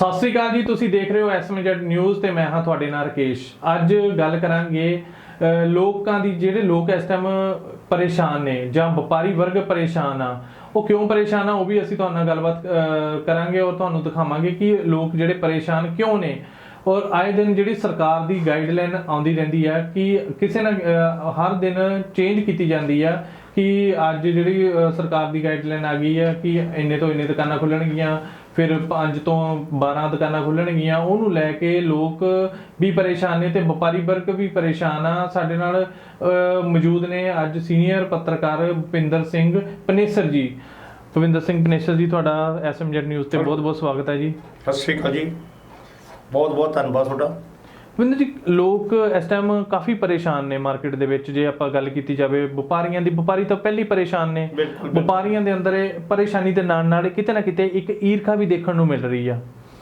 ਸਤਿ ਸ੍ਰੀ ਅਕਾਲ ਜੀ, ਤੁਸੀਂ ਦੇਖ ਰਹੇ ਹੋ ਐਸਐਮਜੈਡ ਨਿਊਜ਼ ਤੇ ਮੈਂ ਹਾਂ ਤੁਹਾਡੇ ਨਾਲ ਰਕੇਸ਼। ਅੱਜ ਗੱਲ ਕਰਾਂਗੇ ਲੋਕਾਂ ਦੀ ਜਿਹੜੇ ਲੋਕ ਇਸ ਟਾਈਮ ਪਰੇਸ਼ਾਨ ਨੇ ਜਾਂ ਵਪਾਰੀ ਵਰਗ ਪਰੇਸ਼ਾਨ ਆ, ਉਹ ਕਿਉਂ ਪਰੇਸ਼ਾਨ ਆ ਉਹ ਵੀ ਅਸੀਂ ਤੁਹਾਡੇ ਨਾਲ ਗੱਲਬਾਤ ਕਰਾਂਗੇ ਔਰ ਤੁਹਾਨੂੰ ਦਿਖਾਵਾਂਗੇ ਕਿ ਲੋਕ ਜਿਹੜੇ ਪਰੇਸ਼ਾਨ ਕਿਉਂ ਨੇ। ਔਰ ਆਏ ਦਿਨ ਜਿਹੜੀ ਸਰਕਾਰ ਦੀ ਗਾਈਡਲਾਈਨ ਆਉਂਦੀ ਰਹਿੰਦੀ ਆ ਕਿ ਕਿਸੇ ਨਾ ਹਰ ਦਿਨ ਚੇਂਜ ਕੀਤੀ ਜਾਂਦੀ ਆ ਕਿ ਅੱਜ ਜਿਹੜੀ ਸਰਕਾਰ ਦੀ ਗਾਈਡਲਾਈਨ ਆ ਗਈ ਆ ਕਿ ਇੰਨੇ ਤੋਂ ਇੰਨੇ ਦੁਕਾਨਾਂ ਖੁੱਲਣਗੀਆਂ ਫਿਰ 5 ਤੋਂ 12 ਦੁਕਾਨਾਂ ਖੁੱਲਣਗੀਆਂ ਉਹਨੂੰ ਲੈ ਕੇ ਲੋਕ ਵੀ ਪਰੇਸ਼ਾਨ ਨੇ ਤੇ ਵਪਾਰੀ ਵਰਗ ਵੀ ਪਰੇਸ਼ਾਨ ਆ। ਸਾਡੇ ਨਾਲ ਮੌਜੂਦ ਨੇ ਅੱਜ ਸੀਨੀਅਰ ਪੱਤਰਕਾਰ ਭੁਪਿੰਦਰ ਸਿੰਘ ਪਨੇਸਰ ਜੀ। ਭੁਪਿੰਦਰ ਸਿੰਘ ਪਨੇਸਰ ਜੀ ਤੁਹਾਡਾ ਐਸਐਮਜੈਡ ਨਿਊਜ਼ ਤੇ ਬਹੁਤ ਬਹੁਤ ਸਵਾਗਤ ਹੈ ਜੀ। ਸਤਿ ਸ਼੍ਰੀ ਅਕਾਲ ਜੀ। ਬਹੁਤ ਬਹੁਤ ਧੰਨਵਾਦ ਤੁਹਾਡਾ। ਭੁਪਿੰਦਰ ਜੀ ਲੋਕ ਇਸ ਟਾਈਮ ਕਾਫੀ ਪਰੇਸ਼ਾਨ ਨੇ ਮਾਰਕੀਟ ਦੇ ਵਿੱਚ ਜੇ ਆਪਾਂ ਗੱਲ ਕੀਤੀ ਜਾਵੇ ਵਪਾਰੀਆਂ ਦੀ ਵਪਾਰੀ ਤਾਂ ਪਹਿਲੀ ਪਰੇਸ਼ਾਨ ਨੇ। ਵਪਾਰੀਆਂ ਦੇ ਅੰਦਰ ਇਹ ਪਰੇਸ਼ਾਨੀ ਦੇ ਨਾਲ ਨਾਲ ਕਿਤੇ ਨਾ ਕਿਤੇ ਇੱਕ ਈਰਖਾ ਵੀ ਦੇਖਣ ਨੂੰ ਮਿਲ ਰਹੀ ਆ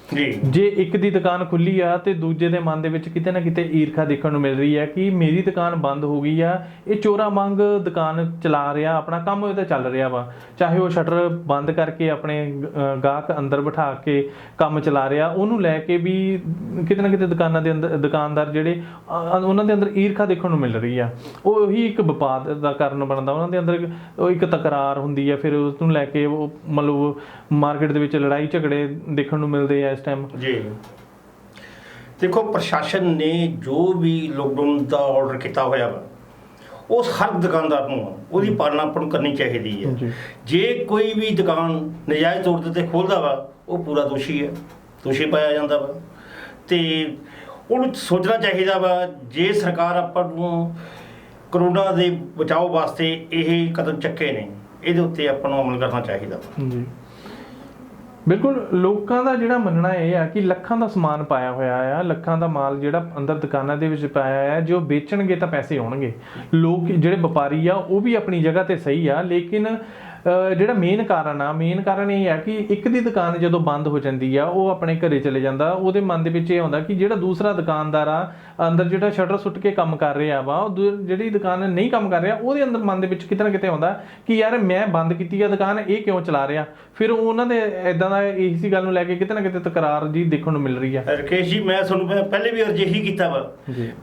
ਜੀ। ਜੇ ਇੱਕ ਦੀ ਦੁਕਾਨ ਖੁੱਲੀ ਆ ਤੇ ਦੂਜੇ ਦੇ ਮਨ ਦੇ ਵਿੱਚ ਕਿਤੇ ਨਾ ਕਿਤੇ ਈਰਖਾ ਦੇਖਣ ਨੂੰ ਮਿਲ ਰਹੀ ਹੈ ਕਿ ਮੇਰੀ ਦੁਕਾਨ ਬੰਦ ਹੋ ਗਈ ਆ, ਇਹ ਚੋਰਾ ਮੰਗ ਦੁਕਾਨ ਚਲਾ ਰਿਹਾ, ਆਪਣਾ ਕੰਮ ਉਹਦਾ ਚੱਲ ਰਿਹਾ ਵਾ। ਚਾਹੇ ਉਹ ਸ਼ਟਰ ਬੰਦ ਕਰਕੇ ਆਪਣੇ ਗਾਹਕ ਅੰਦਰ ਬਿਠਾ ਕੇ ਕੰਮ ਚਲਾ ਰਿਹਾ, ਉਹਨੂੰ ਲੈ ਕੇ ਵੀ ਕਿਤੇ ਨਾ ਕਿਤੇ ਦੁਕਾਨਾਂ ਦੇ ਅੰਦਰ, ਦੁਕਾਨਦਾਰ ਜਿਹੜੇ ਉਹਨਾਂ ਦੇ ਅੰਦਰ ਈਰਖਾ ਦੇਖਣ ਨੂੰ ਮਿਲ ਰਹੀ ਆ। ਉਹ ਉਹੀ ਇੱਕ ਵਿਵਾਦ ਦਾ ਕਾਰਨ ਬਣਦਾ, ਉਹਨਾਂ ਦੇ ਅੰਦਰ ਉਹ ਇੱਕ ਤਕਰਾਰ ਹੁੰਦੀ ਹੈ ਫਿਰ ਉਸ ਨੂੰ ਲੈ ਕੇ ਉਹ ਮਤਲਬ ਮਾਰਕੀਟ ਦੇ ਵਿੱਚ ਲੜਾਈ ਝਗੜੇ ਦੇਖਣ ਨੂੰ ਮਿਲਦੇ ਆ ਇਸ ਟਾਈਮ ਜੀ। ਦੇਖੋ ਪ੍ਰਸ਼ਾਸਨ ਨੇ ਜੋ ਵੀ ਲੋਕਡਾਊਨ ਦਾ ਆਰਡਰ ਕੀਤਾ ਹੋਇਆ ਵਾ ਉਸ ਹਰ ਦੁਕਾਨਦਾਰ ਨੂੰ ਉਹਦੀ ਪਾਲਣਾ ਆਪਾਂ ਨੂੰ ਕਰਨੀ ਚਾਹੀਦੀ ਹੈ। ਜੀ। ਜੇ ਕੋਈ ਵੀ ਦੁਕਾਨ ਨਜਾਇਜ਼ ਤੌਰ ਤੇ ਖੋਲਦਾ ਵਾ ਉਹ ਪੂਰਾ ਦੋਸ਼ੀ ਹੈ। ਦੋਸ਼ੀ ਪਾਇਆ ਜਾਂਦਾ ਵਾ। ਤੇ ਉਹਨੂੰ ਸੋਚਣਾ ਚਾਹੀਦਾ ਵਾ ਜੇ ਸਰਕਾਰ ਆਪਾਂ ਨੂੰ ਕਰੋਨਾ ਦੇ ਬਚਾਓ ਵਾਸਤੇ ਇਹ ਕਦਮ ਚੱਕੇ ਨੇ ਇਹਦੇ ਉੱਤੇ ਆਪਾਂ ਨੂੰ ਅਮਲ ਕਰਨਾ ਚਾਹੀਦਾ ਵਾ। ਜੀ। ਬਿਲਕੁਲ ਲੋਕਾਂ ਦਾ ਜਿਹੜਾ ਮੰਨਣਾ ਇਹ ਆ ਕਿ ਲੱਖਾਂ ਦਾ ਸਮਾਨ ਪਾਇਆ ਹੋਇਆ ਆ, ਲੱਖਾਂ ਦਾ ਮਾਲ ਜਿਹੜਾ ਅੰਦਰ ਦੁਕਾਨਾਂ ਦੇ ਵਿੱਚ ਪਾਇਆ ਆ, ਜੋ ਵੇਚਣਗੇ ਤਾਂ ਪੈਸੇ ਆਉਣਗੇ। ਲੋਕ ਜਿਹੜੇ ਵਪਾਰੀ ਆ, ਉਹ ਵੀ ਆਪਣੀ ਜਗ੍ਹਾ ਤੇ ਸਹੀ ਆ, ਲੇਕਿਨ ਜਿਹੜਾ ਮੇਨ ਕਾਰਨ ਆ ਮੇਨ ਕਾਰਨ ਇਹ ਆ ਕਿ ਇੱਕ ਦੀ ਦੁਕਾਨ ਜਦੋਂ ਬੰਦ ਹੋ ਜਾਂਦੀ ਆ ਉਹ ਆਪਣੇ ਘਰੇ ਚਲੇ ਜਾਂਦਾ। ਉਹਦੇ ਮਨ ਦੇ ਵਿੱਚ ਇਹ ਆਉਂਦਾ ਕਿ ਜਿਹੜਾ ਦੂਸਰਾ ਦੁਕਾਨਦਾਰ ਆ ਅੰਦਰ ਜਿਹੜਾ ਸ਼ਟਰ ਸੁੱਟ ਕੇ ਕੰਮ ਕਰ ਰਿਹਾ ਵਾ ਉਹ ਜਿਹੜੀ ਦੁਕਾਨ ਨਹੀਂ ਕੰਮ ਕਰ ਰਿਹਾ ਉਹਦੇ ਅੰਦਰ ਮਨ ਦੇ ਵਿੱਚ ਕਿਤੇ ਨਾ ਕਿਤੇ ਆਉਂਦਾ ਕਿ ਯਾਰ ਮੈਂ ਬੰਦ ਕੀਤੀ ਆ ਦੁਕਾਨ ਇਹ ਕਿਉਂ ਚਲਾ ਰਿਹਾ? ਫਿਰ ਉਹਨਾਂ ਦੇ ਇਦਾਂ ਦਾ ਇਸੇ ਗੱਲ ਨੂੰ ਲੈ ਕੇ ਕਿਤੇ ਨਾ ਕਿਤੇ ਤਕਰਾਰ ਜੀ ਦੇਖਣ ਨੂੰ ਮਿਲ ਰਹੀ ਆ। ਰਕੇਸ਼ ਜੀ ਮੈਂ ਤੁਹਾਨੂੰ ਪਹਿ- ਪਹਿਲੇ ਵੀ ਅਰਜ਼ ਇਹੀ ਕੀਤਾ ਵਾ।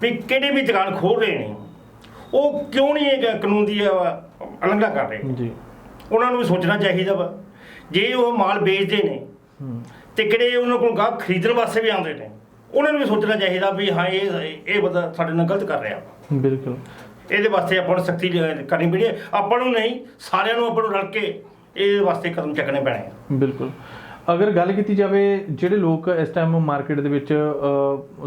ਵੀ ਕਿਹੜੇ ਵੀ ਦੁਕਾਨ ਖੋਲ ਰਹੇ ਨੇ ਉਹ ਕਿਉਂ ਨਹੀਂ ਇਹ ਕਾਨੂੰਨ ਦੀ ਉਲੰਘਣਾ ਕਰ ਰਹੇ? ਜੀ। ਉਹਨਾਂ ਨੂੰ ਵੀ ਸੋਚਣਾ ਚਾਹੀਦਾ ਵਾ। ਜੇ ਉਹ ਮਾਲ ਵੇਚਦੇ ਨੇ ਤੇ ਕਿਹੜੇ ਉਹਨਾਂ ਕੋਲ ਗਾਹਕ ਖਰੀਦਣ ਵਾਸਤੇ ਵੀ ਆਉਂਦੇ ਨੇ ਉਹਨਾਂ ਨੂੰ ਵੀ ਸੋਚਣਾ ਚਾਹੀਦਾ ਵੀ ਹਾਂ ਇਹ ਇਹ ਬੰਦਾ ਸਾਡੇ ਨਾਲ ਗਲਤ ਕਰ ਰਿਹਾ ਬਿਲਕੁਲ। ਇਹਦੇ ਵਾਸਤੇ ਆਪਾਂ ਨੂੰ ਸਖਤੀ ਕਰਨੀ ਪੈਣੀ ਆਪਾਂ ਨੂੰ ਨਹੀਂ ਸਾਰਿਆਂ ਨੂੰ ਆਪਾਂ ਨੂੰ ਰਲ ਕੇ ਇਹਦੇ ਵਾਸਤੇ ਕਦਮ ਚੱਕਣੇ ਪੈਣੇ ਬਿਲਕੁਲ। ਅਗਰ ਗੱਲ ਕੀਤੀ ਜਾਵੇ ਜਿਹੜੇ ਲੋਕ ਇਸ ਟਾਈਮ ਮਾਰਕੀਟ ਦੇ ਵਿੱਚ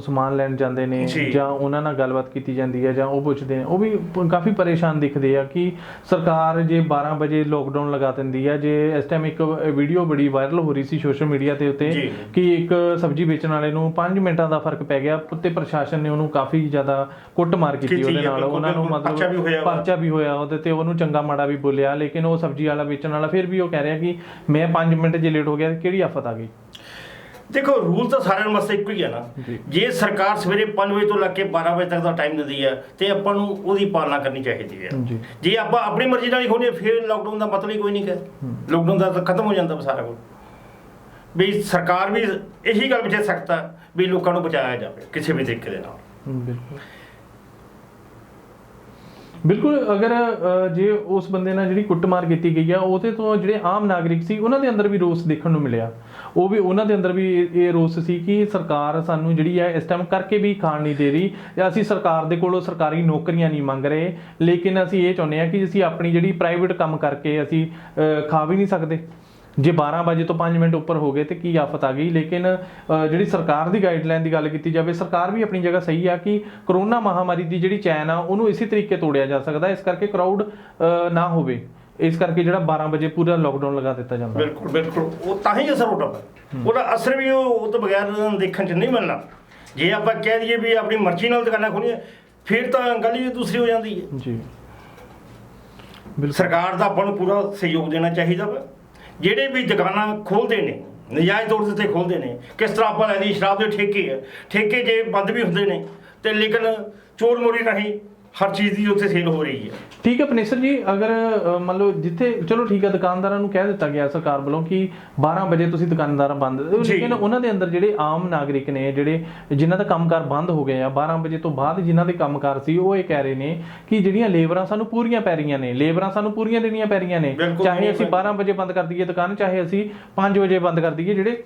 ਸਮਾਨ ਲੈਣ ਜਾਂਦੇ ਨੇ ਜੀ। ਉਹਨਾਂ ਨਾਲ ਗੱਲਬਾਤ ਕੀਤੀ ਜਾਂਦੀ ਹੈ ਜਾਂ ਉਹ ਪੁੱਛਦੇ ਨੇ ਉਹ ਵੀ ਕਾਫੀ ਪਰੇਸ਼ਾਨ ਦਿਖਦੇ ਆ ਕਿ ਸਰਕਾਰ ਜੇ 12 ਵਜੇ ਲੋਕਡਾਊਨ ਲਗਾ ਦਿੰਦੀ ਹੈ ਜੇ ਇਸ ਟਾਈਮ ਇੱਕ ਵੀਡੀਓ ਬੜੀ ਵਾਇਰਲ ਹੋ ਰਹੀ ਸੀ ਸੋਸ਼ਲ ਮੀਡੀਆ ਤੇ ਉੱਤੇ। ਕਿ ਇੱਕ ਸਬਜ਼ੀ ਵੇਚਣ ਵਾਲੇ ਨੂੰ 5 ਮਿੰਟਾਂ ਦਾ ਫ਼ਰਕ ਪੈ ਗਿਆ ਤੇ ਪ੍ਰਸ਼ਾਸਨ ਨੇ ਉਹਨੂੰ ਕਾਫੀ ਜ਼ਿਆਦਾ ਕੁੱਟਮਾਰ ਕੀਤੀ ਕੀਤੀ ਉਹਦੇ ਨਾਲ ਉਹਨਾਂ ਨੂੰ ਮਤਲਬ। ਪਰਚਾ ਵੀ ਹੋਇਆ ਉਹਦੇ ਤੇ ਉਹਨੂੰ ਚੰਗਾ ਮਾੜਾ ਵੀ ਬੋਲਿਆ ਲੇਕਿਨ ਉਹ ਸਬਜ਼ੀ ਵਾਲਾ ਵੇਚਣ ਵਾਲਾ ਫਿਰ ਵੀ ਉਹ ਕਹਿ ਰਿਹਾ ਕਿ ਮੈਂ 5 ਮਿੰਟ ਜੇ ਲੇਟ ਹੋ ਗਿਆ ਕਿਹੜੀ ਆਫਤ ਆ ਗਈ? ਦੇਖੋ ਰੂਲ ਤਾਂ ਸਾਰਿਆਂ ਵਾਸਤੇ ਇੱਕੋ ਹੀ ਹੈ ਨਾ। ਜੀ। ਸਰਕਾਰ ਸਵੇਰੇ 5 ਵਜੇ ਤੋਂ ਲੈ ਕੇ 12 ਵਜੇ ਤੱਕ ਦਾ ਟਾਈਮ ਦਿੰਦੀ ਹੈ ਤੇ ਆਪਾਂ ਨੂੰ ਉਹਦੀ ਪਾਲਣਾ ਕਰਨੀ ਚਾਹੀਦੀ ਹੈ ਜੀ ਆਪਾਂ ਆਪਣੀ ਮਰਜ਼ੀ ਨਾਲ ਹੀ ਖੋਲੀਏ ਫਿਰ ਲਾਕਡਾਊਨ ਦਾ ਮਤਲਬ ਹੀ ਕੋਈ ਨਹੀਂ ਹੈ। ਲਾਕਡਾਊਨ ਦਾ ਤਾਂ ਖਤਮ ਹੋ ਜਾਂਦਾ ਸਾਰਾ ਕੁਝ। ਵੀ ਸਰਕਾਰ ਵੀ ਇਹੀ ਗੱਲ ਪਿੱਛੇ ਸਖਤ ਹੈ ਵੀ ਲੋਕਾਂ ਨੂੰ ਬਚਾਇਆ ਜਾਵੇ ਕਿਸੇ ਵੀ ਤਰੀਕੇ ਦੇ ਨਾਲ। ਬਿਲਕੁਲ। ਬਿਲਕੁਲ, ਅਗਰ ਜੇ ਉਸ ਬੰਦੇ ਨਾਲ ਜਿਹੜੀ ਕੁੱਟਮਾਰ ਕੀਤੀ ਗਈ ਆ, ਉਹਦੇ ਤੋਂ ਜਿਹੜੇ ਆਮ ਨਾਗਰਿਕ ਸੀ, ਉਹਨਾਂ ਦੇ ਅੰਦਰ ਵੀ ਰੋਸ ਦੇਖਣ ਨੂੰ ਮਿਲਿਆ। ਉਹ ਵੀ, ਉਹਨਾਂ ਦੇ ਅੰਦਰ ਵੀ ਇਹ ਰੋਸ ਸੀ ਕਿ ਸਰਕਾਰ ਸਾਨੂੰ ਜਿਹੜੀ ਹੈ ਇਸ ਟਾਈਮ ਕਰਕੇ ਵੀ ਖਾਣ ਨਹੀਂ ਦੇ ਰਹੀ। ਅਸੀਂ ਸਰਕਾਰ ਦੇ ਕੋਲੋਂ ਸਰਕਾਰੀ ਨੌਕਰੀਆਂ ਨਹੀਂ ਮੰਗ ਰਹੇ, ਲੇਕਿਨ ਅਸੀਂ ਇਹ ਚਾਹੁੰਦੇ ਹਾਂ ਕਿ ਅਸੀਂ ਆਪਣੀ ਜਿਹੜੀ ਪ੍ਰਾਈਵੇਟ ਕੰਮ ਕਰਕੇ ਅਸੀਂ ਖਾ ਵੀ ਨਹੀਂ ਸਕਦੇ। ਜੇ 12 ਵਜੇ ਤੋਂ 5 ਮਿੰਟ ਉੱਪਰ ਹੋ ਗਏ ਤੇ ਕੀ ਆਫਤ ਆ ਗਈ? ਲੇਕਿਨ ਜਿਹੜੀ ਸਰਕਾਰ ਦੀ ਗਾਈਡਲਾਈਨ ਦੀ ਗੱਲ ਕੀਤੀ ਜਾਵੇ ਸਰਕਾਰ ਵੀ ਆਪਣੀ ਜਗ੍ਹਾ ਸਹੀ ਆ ਕਿ ਕਰੋਨਾ ਮਹਾਮਾਰੀ ਦੀ ਜਿਹੜੀ ਚੈਨ ਆ ਉਹਨੂੰ ਇਸੇ ਤਰੀਕੇ ਤੋੜਿਆ ਜਾ ਸਕਦਾ ਇਸ ਕਰਕੇ ਕਰਾਊਡ ਨਾ ਹੋਵੇ। ਇਸ ਕਰਕੇ ਜਿਹੜਾ 12 ਵਜੇ ਪੂਰਾ ਲੋਕਡਾਊਨ ਲਗਾ ਦਿੱਤਾ ਜਾਂਦਾ। ਬਿਲਕੁਲ ਬਿਲਕੁਲ। ਉਹ ਤਾਂ ਹੀ ਅਸਰ ਹੋਣਾ ਉਹਦਾ ਅਸਰ ਵੀ ਉਹ ਤੋਂ ਬਗੈਰ ਦੇਖਣ ਚ ਨਹੀਂ ਮਿਲਣਾ। ਜੇ ਆਪਾਂ ਕਹਿ ਦਈਏ ਵੀ ਆਪਣੀ ਮਰਜ਼ੀ ਨਾਲ ਦੁਕਾਨਾਂ ਖੋਲੀਆਂ ਫਿਰ ਤਾਂ ਗੱਲ ਹੀ ਦੂਸਰੀ ਹੋ ਜਾਂਦੀ ਹੈ। ਜੀ। ਬਿਲਕੁਲ। ਸਰਕਾਰ ਦਾ ਆਪਾਂ ਨੂੰ ਪੂਰਾ ਸਹਿਯੋਗ ਦੇਣਾ ਚਾਹੀਦਾ ਵਾ। ਜਿਹੜੇ ਵੀ ਦੁਕਾਨਾਂ ਖੋਲਦੇ ਨੇ, ਨਜਾਇਜ਼ ਤੌਰ ਤੇ ਖੋਲਦੇ ਨੇ, ਕਿਸ ਤਰ੍ਹਾਂ ਆਪਾਂ ਲੈਦੀ ਸ਼ਰਾਬ ਦੇ ਠੇਕੇ ਆ ਠੇਕੇ ਜੇ ਬੰਦ ਵੀ ਹੁੰਦੇ ਨੇ, ਤੇ ਲੇਕਿਨ ਚੋਰ ਮੋਰੀ ਰਾਹੀਂ ਹਰ ਚੀਜ਼ ਦੀ ਉੱਥੇ ਸੇਲ ਹੋ ਰਹੀ ਹੈ। ਠੀਕ ਹੈ ਪਨੇਸਰ ਜੀ ਅਗਰ ਮੰਨ ਲਓ ਜਿੱਥੇ ਚਲੋ ਠੀਕ ਹੈ ਦੁਕਾਨਦਾਰਾਂ ਨੂੰ ਕਹਿ ਦਿੱਤਾ ਗਿਆ ਸਰਕਾਰ ਵੱਲੋਂ ਕਿ 12 ਵਜੇ ਤੁਸੀਂ ਦੁਕਾਨਦਾਰਾਂ ਬੰਦ। ਲੇਕਿਨ ਉਹਨਾਂ ਦੇ ਅੰਦਰ ਜਿਹੜੇ ਆਮ ਨਾਗਰਿਕ ਨੇ ਜਿਹੜੇ ਜਿਨ੍ਹਾਂ ਦਾ ਕੰਮਕਾਰ ਬੰਦ ਹੋ ਗਏ ਆ 12 ਵਜੇ ਤੋਂ ਬਾਅਦ ਜਿਨ੍ਹਾਂ ਦੇ ਕੰਮਕਾਰ ਸੀ ਉਹ ਇਹ ਕਹਿ ਰਹੇ ਨੇ ਕਿ ਜਿਹੜੀਆਂ ਲੇਬਰਾਂ ਸਾਨੂੰ ਪੂਰੀਆਂ ਪੈ ਰਹੀਆਂ ਨੇ ਲੇਬਰਾਂ ਸਾਨੂੰ ਪੂਰੀਆਂ ਦੇਣੀਆਂ ਪੈ ਰਹੀਆਂ ਨੇ ਚਾਹੇ ਅਸੀਂ ਪੈ 12 ਵਜੇ ਬੰਦ ਕਰ ਦਈਏ ਦੁਕਾਨ ਚਾਹੇ ਅਸੀਂ 5 ਵਜੇ ਬੰਦ ਕਰ ਦਈਏ ਜਿਹੜੇ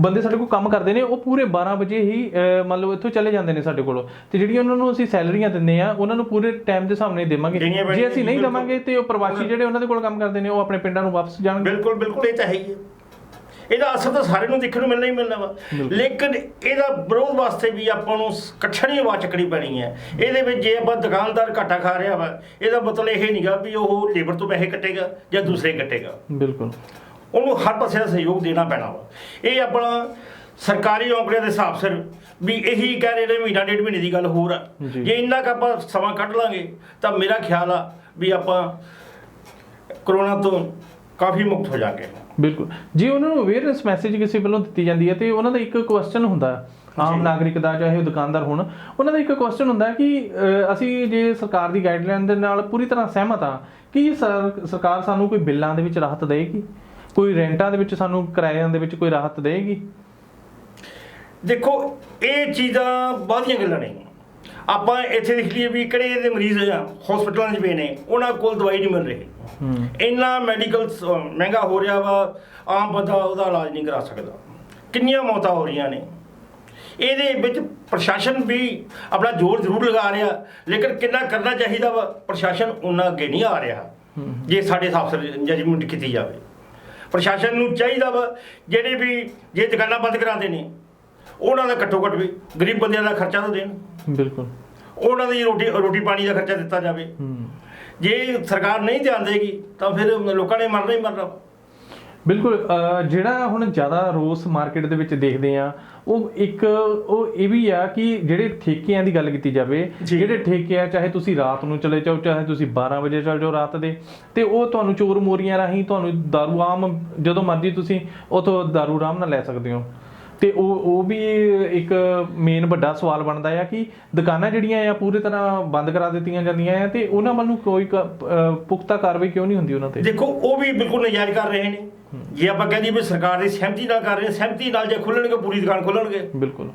ਬੰਦੇ ਸਾਡੇ ਕੋਲ ਕੰਮ ਕਰਦੇ ਨੇ ਉਹ ਪੂਰੇ 12 ਵਜੇ ਹੀ ਮੰਨ ਲਓ ਇੱਥੋਂ ਚਲੇ ਜਾਂਦੇ ਨੇ ਸਾਡੇ ਕੋਲੋਂ। ਤੇ ਜਿਹੜੀਆਂ ਉਹਨਾਂ ਨੂੰ ਅਸੀਂ ਸੈਲਰੀਆਂ ਦਿੰਦੇ ਆ ਉਹਨਾਂ ਨੂੰ ਪੂਰੇ ਟਾਈਮ ਦੇ ਸਾਹਮਣੇ ਦੇਵਾਂਗੇ। ਜੇ ਅਸੀਂ ਨਹੀਂ। ਦਵਾਂਗੇ ਤੇ ਉਹ ਪ੍ਰਵਾਸੀ ਜਿਹੜੇ ਉਹਨਾਂ ਦੇ ਕੋਲ ਕੰਮ ਕਰਦੇ ਨੇ ਉਹ ਆਪਣੇ ਪਿੰਡਾਂ ਨੂੰ ਵਾਪਸ ਜਾਣਗੇ। ਬਿਲਕੁਲ ਬਿਲਕੁਲ ਇਹ ਤਾਂ ਹੈ ਹੀ ਇਹਦਾ ਅਸਰ ਤਾਂ ਸਾਰਿਆਂ ਨੂੰ ਦੇਖਣ ਨੂੰ ਮਿਲਣਾ ਹੀ ਮਿਲਣਾ ਵਾ। ਲੇਕਿਨ ਇਹਦਾ ਵਿਰੋਧ ਵਾਸਤੇ ਵੀ ਆਪਾਂ ਨੂੰ ਇਕੱਠਣੀ ਆਵਾਜ਼ ਚੱਕਣੀ ਪੈਣੀ ਹੈ। ਇਹਦੇ ਵਿੱਚ ਜੇ ਆਪਾਂ ਦੁਕਾਨਦਾਰ ਘਾਟਾ ਖਾ ਰਿਹਾ ਵਾ ਇਹਦਾ ਮਤਲਬ ਇਹ ਨਹੀਂਗਾ ਵੀ ਉਹ ਲੇਬਰ ਤੋਂ ਪੈਸੇ ਕੱਟੇਗਾ ਜਾਂ ਦੂਸਰੇ ਕੱਟੇਗਾ। ਬਿਲਕੁਲ। ਉਹਨੂੰ ਹਰ ਪਾਸੇ ਦਾ ਸਹਿਯੋਗ ਦੇਣਾ ਪੈਣਾ ਵਾ। ਇਹ ਆਪਣਾ ਸਰਕਾਰੀ ਨੌਕਰੀਆਂ ਦੇ ਹਿਸਾਬ ਸਿਰ ਵੀ ਇਹੀ ਕਹਿ ਰਹੇ ਨੇ ਮਹੀਨਾ ਡੇਢ ਮਹੀਨੇ ਦੀ ਗੱਲ ਹੋਰ ਆ। ਜੀ। ਇੰਨਾ ਕੁ ਆਪਾਂ ਸਮਾਂ ਕੱਢ ਲਾਂਗੇ ਤਾਂ ਮੇਰਾ ਖਿਆਲ ਆ ਵੀ ਆਪਾਂ ਕਰੋਨਾ ਤੋਂ ਕਾਫੀ ਮੁਕਤ ਹੋ ਜਾਾਂਗੇ। ਬਿਲਕੁਲ। ਜੇ ਉਹਨਾਂ ਨੂੰ ਅਵੇਅਰਨੈਸ ਮੈਸੇਜ ਕਿਸੇ ਵੱਲੋਂ ਦਿੱਤੀ ਜਾਂਦੀ ਹੈ ਤੇ ਉਹਨਾਂ ਦਾ ਇੱਕ ਕੁਐਸਚਨ ਹੁੰਦਾ ਆਮ। ਨਾਗਰਿਕ ਦਾ ਚਾਹੇ ਉਹ ਦੁਕਾਨਦਾਰ ਹੋਣ ਉਹਨਾਂ ਦਾ ਇੱਕ ਕੁਐਸਚਨ ਹੁੰਦਾ ਕਿ ਅਸੀਂ ਜੇ ਸਰਕਾਰ ਦੀ ਗਾਈਡਲਾਈਨ ਦੇ ਨਾਲ ਪੂਰੀ ਤਰ੍ਹਾਂ ਸਹਿਮਤ ਆ ਕਿ ਸਰ- ਸਰਕਾਰ ਸਾਨੂੰ ਕੋਈ ਬਿੱਲਾਂ ਦੇ ਵਿੱਚ ਰਾਹਤ ਦੇਏਗੀ? ਕੋਈ ਰੈਂਟਾਂ ਦੇ ਵਿੱਚ ਸਾਨੂੰ ਕਿਰਾਇਆਂ ਦੇ ਵਿੱਚ ਕੋਈ ਰਾਹਤ ਦੇਏਗੀ? ਦੇਖੋ ਇਹ ਚੀਜ਼ਾਂ ਬਾਹਲੀਆਂ ਗੱਲਾਂ ਨੇ। ਆਪਾਂ ਇੱਥੇ ਦੇਖ ਲਈਏ ਵੀ ਕਿਹੜੇ ਇਹਦੇ ਮਰੀਜ਼ ਆ ਹਸਪੀਟਲਾਂ 'ਚ ਪਏ ਨੇ ਉਹਨਾਂ ਕੋਲ ਦਵਾਈ ਨਹੀਂ ਮਿਲ ਰਹੀ। ਇੰਨਾ ਮੈਡੀਕਲ ਮਹਿੰਗਾ ਹੋ ਰਿਹਾ ਵਾ ਆਮ ਬੰਦਾ ਉਹਦਾ ਇਲਾਜ ਨਹੀਂ ਕਰਾ ਸਕਦਾ। ਕਿੰਨੀਆਂ ਮੌਤਾਂ ਹੋ ਰਹੀਆਂ ਨੇ। ਇਹਦੇ ਵਿੱਚ ਪ੍ਰਸ਼ਾਸਨ ਵੀ ਆਪਣਾ ਜ਼ੋਰ ਜ਼ਰੂਰ ਲਗਾ ਰਿਹਾ ਲੇਕਿਨ ਕਿੰਨਾ ਕਰਨਾ ਚਾਹੀਦਾ ਵਾ ਪ੍ਰਸ਼ਾਸਨ ਉਹਨਾਂ ਅੱਗੇ ਨਹੀਂ ਆ ਰਿਹਾ ਜੇ ਸਾਡੇ ਨਾਲ ਜਜਮੈਂਟ ਕੀਤੀ ਜਾਵੇ। ਪ੍ਰਸ਼ਾਸਨ ਨੂੰ ਚਾਹੀਦਾ ਵਾ ਜਿਹੜੇ ਵੀ ਜੇ ਦੁਕਾਨਾਂ ਬੰਦ ਕਰਾਉਂਦੇ ਨੇ ਉਹਨਾਂ ਦਾ ਘੱਟੋ ਘੱਟ ਵੀ ਗਰੀਬ ਬੰਦਿਆਂ ਦਾ ਖਰਚਾ ਤਾਂ ਦੇਣ। ਬਿਲਕੁਲ। ਉਹਨਾਂ ਦੀ ਰੋਟੀ ਰੋਟੀ ਪਾਣੀ ਦਾ ਖਰਚਾ ਦਿੱਤਾ ਜਾਵੇ। ਜੇ ਸਰਕਾਰ ਨਹੀਂ ਧਿਆਨ ਦੇਗੀ ਤਾਂ ਫਿਰ ਲੋਕਾਂ ਨੇ ਮਰਨਾ ਹੀ ਮਰਨਾ। ਬਿਲਕੁਲ ਜਿਹੜਾ ਹੁਣ ਜ਼ਿਆਦਾ ਰੋਸ ਮਾਰਕੀਟ ਦੇ ਵਿੱਚ ਦੇਖਦੇ ਆ ਉਹ ਇੱਕ ਉਹ ਇਹ ਵੀ ਆ ਕਿ ਜਿਹੜੇ ਠੇਕਿਆਂ ਦੀ ਗੱਲ ਕੀਤੀ ਜਾਵੇ। ਜਿਹੜੇ ਠੇਕੇ ਆ ਚਾਹੇ ਤੁਸੀਂ ਰਾਤ ਨੂੰ ਚਲੇ ਜਾਓ ਚਾਹੇ ਤੁਸੀਂ 12 ਵਜੇ ਚਲੇ ਜਾਓ ਰਾਤ ਦੇ ਤੇ ਉਹ ਤੁਹਾਨੂੰ ਚੋਰ ਮੋਰੀਆਂ ਰਾਹੀਂ ਤੁਹਾਨੂੰ ਦਾਰੂ ਆਮ ਜਦੋਂ ਮਰਜ਼ੀ ਤੁਸੀਂ ਉਥੋਂ ਦਾਰੂ ਆਰਾਮ ਨਾਲ ਲੈ ਸਕਦੇ ਹੋ। ਤੇ ਉਹ ਉਹ ਵੀ ਇੱਕ ਮੇਨ ਵੱਡਾ ਸਵਾਲ ਬਣਦਾ ਆ ਕਿ ਦੁਕਾਨਾਂ ਜਿਹੜੀਆਂ ਆ ਪੂਰੀ ਤਰ੍ਹਾਂ ਬੰਦ ਕਰਾ ਦਿੱਤੀਆਂ ਜਾਂਦੀਆਂ ਆ ਤੇ ਉਹਨਾਂ ਵੱਲ ਨੂੰ ਕੋਈ ਪੁਖਤਾ ਕਾਰਵਾਈ ਕਿਉਂ ਨਹੀਂ ਹੁੰਦੀ ਉਹਨਾਂ ਤੇ? ਦੇਖੋ ਉਹ ਵੀ ਬਿਲਕੁਲ ਨਜਾਇਜ਼ ਕਰ ਰਹੇ ਨੇ। ਜੇ ਆਪਾਂ ਕਹਿੰਦੇ ਵੀ ਸਰਕਾਰ ਦੀ ਸਹਿਮਤੀ ਨਾਲ ਕਰ ਰਹੇ ਸਹਿਮਤੀ ਨਾਲ ਜੇ ਖੁੱਲਣਗੇ ਪੂਰੀ ਦੁਕਾਨ ਖੋਲਣਗੇ। ਬਿਲਕੁਲ।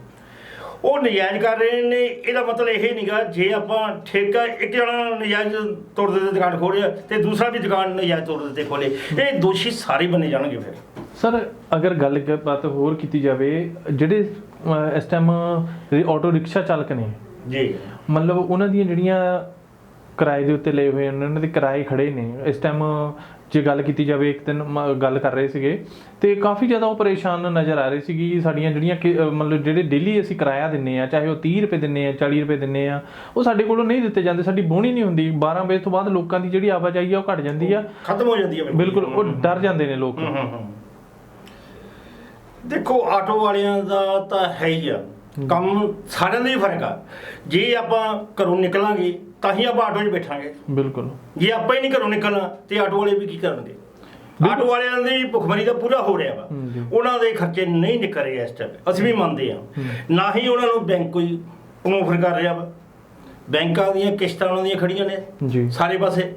ਉਹ ਨਜਾਇਜ਼ ਕਰ ਰਹੇ ਨੇ ਇਹਦਾ ਮਤਲਬ ਇਹ ਨਹੀਂਗਾ ਜੇ ਆਪਾਂ ਠੇਕਾ ਇੱਕ ਜਣਾ ਨਜਾਇਜ਼ ਤੌਰ ਤੇ ਦੁਕਾਨ ਖੋਲਿਆ ਤੇ ਦੂਸਰਾ ਵੀ ਦੁਕਾਨ ਨਜਾਇਜ਼ ਤੌਰ ਤੇ ਖੋਲੇ ਇਹ ਦੋਸ਼ੀ ਸਾਰੇ ਬੰਨੇ ਜਾਣਗੇ ਫਿਰ। ਸਰ ਅਗਰ ਗੱਲ ਬਾਤ ਹੋਰ ਕੀਤੀ ਜਾਵੇ ਜਿਹੜੇ ਇਸ ਟਾਈਮ ਆਟੋ ਰਿਕਸ਼ਾ ਚਾਲਕ ਨੇ ਜੀ। ਮਤਲਬ ਉਹਨਾਂ ਦੀਆਂ ਜਿਹੜੀਆਂ ਕਿਰਾਏ ਦੇ ਉੱਤੇ ਲਏ ਹੋਏ ਨੇ ਉਹਨਾਂ ਦੇ ਕਿਰਾਏ ਖੜੇ ਨੇ। ਇਸ ਟਾਈਮ ਜੇ ਗੱਲ ਕੀਤੀ ਜਾਵੇ ਇੱਕ ਦਿਨ ਗੱਲ ਕਰ ਰਹੇ ਸੀਗੇ ਤੇ ਕਾਫੀ ਜ਼ਿਆਦਾ ਉਹ ਪਰੇਸ਼ਾਨ ਨਜ਼ਰ ਆ ਰਹੇ ਸੀਗੇ ਸਾਡੀਆਂ ਜਿਹੜੀਆਂ ਮਤਲਬ ਜਿਹੜੇ ਡੇਲੀ ਅਸੀਂ ਕਿਰਾਇਆ ਦਿੰਨੇ ਆ ਚਾਹੇ ਉਹ 30 ਰੁਪਏ ਦਿੰਨੇ ਆ 40 ਰੁਪਏ ਦਿੰਨੇ ਆ ਉਹ ਸਾਡੇ ਕੋਲੋਂ ਨਹੀਂ ਦਿੱਤੇ ਜਾਂਦੇ ਸਾਡੀ ਬੋਣੀ ਨਹੀਂ ਹੁੰਦੀ। 12 ਵਜੇ ਤੋਂ ਬਾਅਦ ਲੋਕਾਂ ਦੀ ਜਿਹੜੀ ਆਵਾਜਾਈ ਆ ਉਹ ਘਟ ਜਾਂਦੀ ਆ। ਖਤਮ ਹੋ ਜਾਂਦੀ ਹੈ ਬਿਲਕੁਲ। ਉਹ ਡਰ ਜਾਂਦੇ ਨੇ ਲੋਕ। ਦੇਖੋ ਆਟੋ ਵਾਲਿਆਂ ਦਾ ਤਾਂ ਹੈ ਹੀ ਆ। ਕੰਮ ਸਾਰਿਆਂ ਦਾ ਹੀ ਫ਼ਰਕ ਆ। ਜੇ ਆਪਾਂ ਘਰੋਂ ਨਿਕਲਾਂਗੇ ਤਾਂ ਹੀ ਆਪਾਂ ਆਟੋ 'ਚ ਬੈਠਾਂਗੇ। ਬਿਲਕੁਲ। ਜੇ ਆਪਾਂ ਹੀ ਨਹੀਂ ਘਰੋਂ ਨਿਕਲਣਾ ਤੇ ਆਟੋ ਵਾਲੇ ਵੀ ਕੀ ਕਰਨਗੇ? ਆਟੋ ਵਾਲਿਆਂ ਦੀ ਭੁੱਖਮਰੀ ਦਾ ਪੂਰਾ ਹੋ ਰਿਹਾ ਵਾ। ਉਹਨਾਂ ਦੇ ਖਰਚੇ ਨਹੀਂ ਨਿਕਲ ਰਹੇ ਇਸ ਟਾਈਮ ਅਸੀਂ ਵੀ ਮੰਨਦੇ ਆ ਨਾ ਹੀ ਉਹਨਾਂ ਨੂੰ ਬੈਂਕ ਕੋਈ ਪ੍ਰਮੋਫਰ ਕਰ ਰਿਹਾ ਵਾ। ਬੈਂਕਾਂ ਦੀਆਂ ਕਿਸ਼ਤਾਂ ਉਹਨਾਂ ਦੀਆਂ ਖੜੀਆਂ ਨੇ। ਜੀ। ਸਾਰੇ ਪਾਸੇ।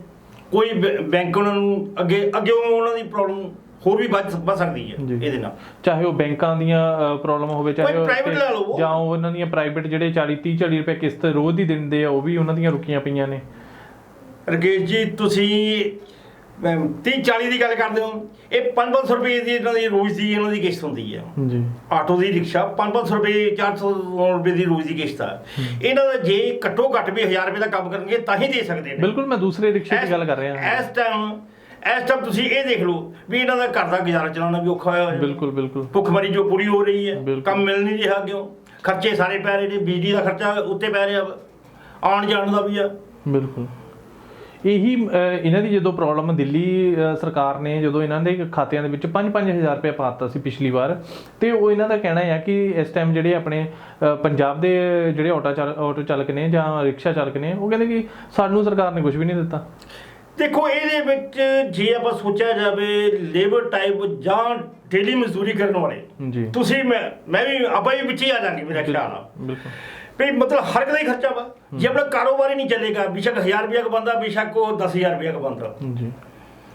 ਕੋਈ ਬੈਂਕ ਉਹਨਾਂ ਨੂੰ ਅੱਗੇ ਅੱਗੇ ਉਹਨਾਂ ਦੀ ਪ੍ਰੋਬਲਮ ਹੋਰ ਵੀ ਵੱਧ ਵੱਧ ਸਕਦੀ ਹੈ। ਇਹਦੇ ਨਾਲ। ਚਾਹੇ ਉਹ ਬੈਂਕਾਂ ਦੀਆਂ ਪ੍ਰੋਬਲਮ ਹੋਵੇ ਚਾਹੇ ਉਹ private ਲੈ ਲਓ। ਜਾਂ ਉਹ ਉਹਨਾਂ ਦੀਆਂ ਪ੍ਰਾਈਵੇਟ ਜਿਹੜੇ 40 30 40 ਰੁਪਏ ਕਿਸ਼ਤ ਰੋਜ਼ ਦੀ ਦਿੰਦੇ ਆ ਉਹ ਵੀ ਉਹਨਾਂ ਦੀਆਂ ਰੁਕੀਆਂ ਪਈਆਂ ਨੇ। ਰਕੇਸ਼ ਜੀ ਤੁਸੀਂ 30 40 ਦੀ ਗੱਲ ਕਰਦੇ ਹੋ। ਇਹ 5-500 ਰੁਪਏ ਦੀ ਇਹਨਾਂ ਦੀ ਰੋਜ਼ ਦੀ ਇਹਨਾਂ ਦੀ ਕਿਸ਼ਤ ਹੁੰਦੀ ਹੈ। ਜੀ। ਆਟੋ ਦੀ ਰਿਕਸ਼ਾ 5-500 ਰੁਪਏ 400 ਰੁਪਏ ਦੀ ਰੋਜ਼ ਦੀ ਕਿਸ਼ਤ ਆ। ਇਹਨਾਂ ਦਾ ਜੇ ਘੱਟੋ ਘੱਟ ਵੀ 1000 ਰੁਪਏ ਦਾ ਕੰਮ ਕਰਨਗੇ ਤਾਂ ਹੀ ਦੇ ਸਕਦੇ ਨੇ। ਬਿਲਕੁਲ ਮੈਂ ਦੂਸਰੇ ਰਿਕਸ਼ੇ ਦੀ ਗੱਲ ਕਰ ਰਿਹਾ। ਹਾਂ ਇਸ ਟਾਈਮ ਇਸ ਟਾਈਮ ਤੁਸੀਂ ਇਹ ਦੇਖ ਲਓ ਵੀ ਇਹਨਾਂ ਦਾ ਘਰ ਦਾ ਗੁਜ਼ਾਰਾ ਚਲਾਉਣਾ ਵੀ ਔਖਾ ਹੋਇਆ ਹੋਇਆ। ਬਿਲਕੁਲ ਬਿਲਕੁਲ। ਭੁੱਖਮਰੀ ਜੋ ਪੂਰੀ ਹੋ ਰਹੀ ਹੈ। ਕੰਮ ਮਿਲ ਨਹੀਂ ਰਿਹਾ ਕਿਉਂ ਖਰਚੇ ਸਾਰੇ ਪੈ ਰਹੇ ਨੇ ਬਿਜਲੀ ਦਾ ਖਰਚਾ ਉੱਤੇ ਪੈ ਰਿਹਾ। ਆਉਣ ਜਾਣ ਦਾ ਵੀ ਆ। ਬਿਲਕੁਲ। ਇਹੀ ਇਹਨਾਂ ਦੀ ਜਦੋਂ ਪ੍ਰੋਬਲਮ ਦਿੱਲੀ ਸਰਕਾਰ ਨੇ ਜਦੋਂ ਇਹਨਾਂ ਦੇ ਖਾਤਿਆਂ ਦੇ ਵਿੱਚ 5-5000 ਰੁਪਏ ਪਾਤਾ ਸੀ ਪਿਛਲੀ ਵਾਰ ਤੇ ਉਹ ਇਹਨਾਂ ਦਾ ਕਹਿਣਾ ਹੈ ਕਿ ਇਸ ਟਾਈਮ ਜਿਹੜੇ ਆਪਣੇ ਪੰਜਾਬ ਦੇ ਜਿਹੜੇ ਆਟੋ ਚਾਲਕ ਨੇ ਜਾਂ ਰਿਕਸ਼ਾ ਚਾਲਕ ਨੇ ਉਹ ਕਹਿੰਦੇ ਕਿ ਸਾਨੂੰ ਸਰਕਾਰ ਨੇ ਕੁਝ ਵੀ ਨਹੀਂ ਦਿੱਤਾ। ਦੇਖੋ ਇਹਦੇ ਵਿੱਚ ਜੇ ਆਪਾਂ ਸੋਚਿਆ ਜਾਵੇ ਲੇਬਰ ਟਾਈਪ ਜਾਂ ਡੇਲੀ ਮਜ਼ਦੂਰੀ ਕਰਨ ਵਾਲੇ ਜੀ। ਤੁਸੀਂ ਮੈਂ ਮੈਂ ਵੀ ਆਪਾਂ ਵੀ ਵਿੱਚ ਹੀ ਆ ਜਾਾਂਗੇ ਮੇਰਾ ਖਿਆਲ ਆ। ਬਿਲਕੁਲ। ਵੀ ਮਤਲਬ ਹਰ ਇੱਕ ਦਾ ਹੀ ਖਰਚਾ ਵਾ। ਜੇ ਆਪਣਾ ਕਾਰੋਬਾਰ ਹੀ ਨਹੀਂ ਚੱਲੇਗਾ ਬੇਸ਼ੱਕ 1000 ਰੁਪਏ ਬੰਦਾ ਬੇਸ਼ੱਕ ਉਹ 10000 ਰੁਪਏ ਬੰਦਾ ਜੀ।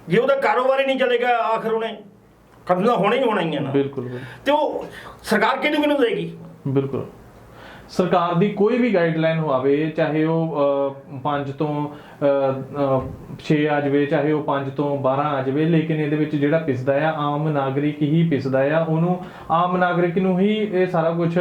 ਜੇ ਉਹਦਾ ਕਾਰੋਬਾਰ ਹੀ ਨਹੀਂ ਚੱਲੇਗਾ ਆਖਰ ਉਹਨੇ ਖਤਮ ਤਾਂ ਹੋਣਾ ਹੀ ਹੋਣਾ ਹੀ ਹੈ ਨਾ। ਬਿਲਕੁਲ। ਤੇ ਉਹ ਸਰਕਾਰ ਕਿਹਨੂੰ ਕਿਹਨੂੰ ਦੇਗੀ? ਬਿਲਕੁਲ। ਸਰਕਾਰ ਦੀ ਕੋਈ ਵੀ ਗਾਈਡਲਾਈਨ ਹੋਵੇ, ਚਾਹੇ ਉਹ 5 ਤੋਂ 6 ਆ ਜਾਵੇ, ਚਾਹੇ ਉਹ 5 ਤੋਂ 12 ਆ ਜਾਵੇ, ਲੇਕਿਨ ਇਹਦੇ ਵਿੱਚ ਜਿਹੜਾ ਪਿਸਦਾ ਆ, ਆਮ ਨਾਗਰਿਕ ਹੀ ਪਿਸਦਾ ਆ। ਉਹਨੂੰ ਆਮ ਨਾਗਰਿਕ ਨੂੰ ਹੀ ਇਹ ਸਾਰਾ ਕੁਝ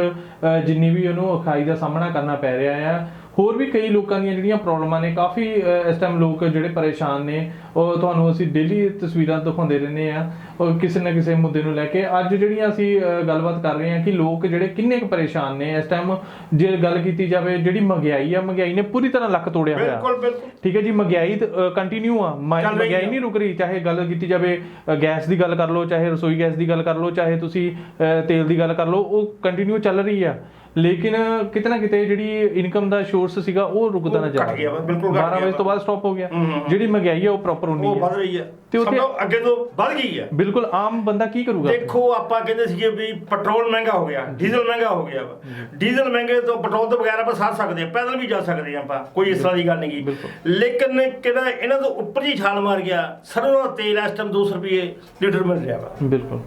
ਜਿੰਨੀ ਵੀ ਉਹਨੂੰ ਅਖਾਈ ਦਾ ਸਾਹਮਣਾ ਕਰਨਾ ਪੈ ਰਿਹਾ ਆ। ਹੋਰ ਵੀ ਕਈ ਲੋਕਾਂ ਦੀਆਂ ਜਿਹੜੀਆਂ ਪ੍ਰੋਬਲਮਾਂ ਨੇ ਕਾਫੀ ਇਸ ਟਾਈਮ ਲੋਕ ਜਿਹੜੇ ਪਰੇਸ਼ਾਨ ਨੇ ਉਹ ਤੁਹਾਨੂੰ ਅਸੀਂ ਡੇਲੀ ਤਸਵੀਰਾਂ ਦਿਖਾਉਂਦੇ ਰਹਿੰਦੇ ਆ ਉਹ ਕਿਸੇ ਨਾ ਕਿਸੇ ਮੁੱਦੇ ਨੂੰ ਲੈ ਕੇ। ਅੱਜ ਜਿਹੜੀਆਂ ਅਸੀਂ ਗੱਲਬਾਤ ਕਰ ਰਹੇ ਹਾਂ ਕਿ ਲੋਕ ਜਿਹੜੇ ਕਿੰਨੇ ਕੁ ਪਰੇਸ਼ਾਨ ਨੇ ਇਸ ਟਾਈਮ ਜੇ ਗੱਲ ਕੀਤੀ ਜਾਵੇ ਜਿਹੜੀ ਮਹਿੰਗਾਈ ਆ ਮਹਿੰਗਾਈ ਨੇ ਪੂਰੀ ਤਰ੍ਹਾਂ ਲੱਕ ਤੋੜਿਆ ਹੋਇਆ। ਬਿਲਕੁਲ ਬਿਲਕੁਲ। ਠੀਕ ਹੈ ਜੀ ਮਹਿੰਗਾਈ ਕੰਟੀਨਿਊ ਆ। ਮਹਿੰਗਾਈ। ਨਹੀਂ ਰੁਕ ਰਹੀ ਚਾਹੇ ਗੱਲ ਕੀਤੀ ਜਾਵੇ ਗੈਸ ਦੀ ਗੱਲ ਕਰ ਲਓ ਚਾਹੇ ਰਸੋਈ ਗੈਸ ਦੀ ਗੱਲ ਕਰ ਲਓ ਚਾਹੇ ਤੁਸੀਂ ਤੇਲ ਦੀ ਗੱਲ ਕਰ ਲਓ ਉਹ ਕੰਟੀਨਿਊ ਚੱਲ ਰਹੀ ਆ। ਲੇਕਿਨ ਕਿਤੇ ਨਾ ਕਿਤੇ ਜਿਹੜੀ ਇਨਕਮ ਦਾ ਸੋਰਸ ਸੀਗਾ ਉਹ ਰੁਕਦਾ ਉਹ ਘੱਟ ਗਿਆ ਵਾ, ਬਿਲਕੁਲ ਘੱਟ 12 ਗਿਆ। ਵਜੇ ਤੋਂ। ਬਾਅਦ ਸਟਾਪ ਹੋ ਗਿਆ। ਹੂੰ, ਹੂੰ। ਜਿਹੜੀ ਮਹਿੰਗਾਈ ਆ ਉਹ ਪ੍ਰੋਪਰ ਉਨੀ ਉਹ ਹੈ। ਵੱਧ ਰਹੀ ਹੈ। ਤੇ ਉੱਥੇ- ਅੱਗੇ ਤੋਂ ਵੱਧ ਗਈ ਹੈ। ਬਿਲਕੁਲ ਆਮ ਬੰਦਾ ਕੀ ਕਰੂਗਾ ਦੇਖੋ ਆਪਾਂ ਕਹਿੰਦੇ ਸੀਗੇ ਵੀ ਪੈਟਰੋਲ ਮਹਿੰਗਾ ਹੋ ਗਿਆ ਡੀਜ਼ਲ ਮਹਿੰਗਾ ਹੋ ਗਿਆ। ਡੀਜ਼ਲ ਮਹਿੰਗੇ ਤੋਂ ਪੈਟਰੋਲ ਤੋਂ ਬਗੈਰ ਆਪਾਂ ਸਾਰ ਸਕਦੇ ਹਾਂ ਪੈਦਲ ਵੀ ਜਾ ਸਕਦੇ ਹਾਂ ਆਪਾਂ ਕੋਈ ਇਸ ਤਰ੍ਹਾਂ ਦੀ ਗੱਲ ਨਹੀਂ। ਲੇਕਿਨ ਕਿਹੜਾ ਇਹਨਾਂ ਤੋਂ ਉੱਪਰ ਹੀ ਛਾਲ ਮਾਰ ਗਿਆ ਸਰੋਂ ਦਾ ਤੇਲ ਇਸ ਟਾਈਮ 200 ਰੁਪਏ ਲੀਟਰ ਮਿਲ ਰਿਹਾ ਵਾ। ਬਿਲਕੁਲ।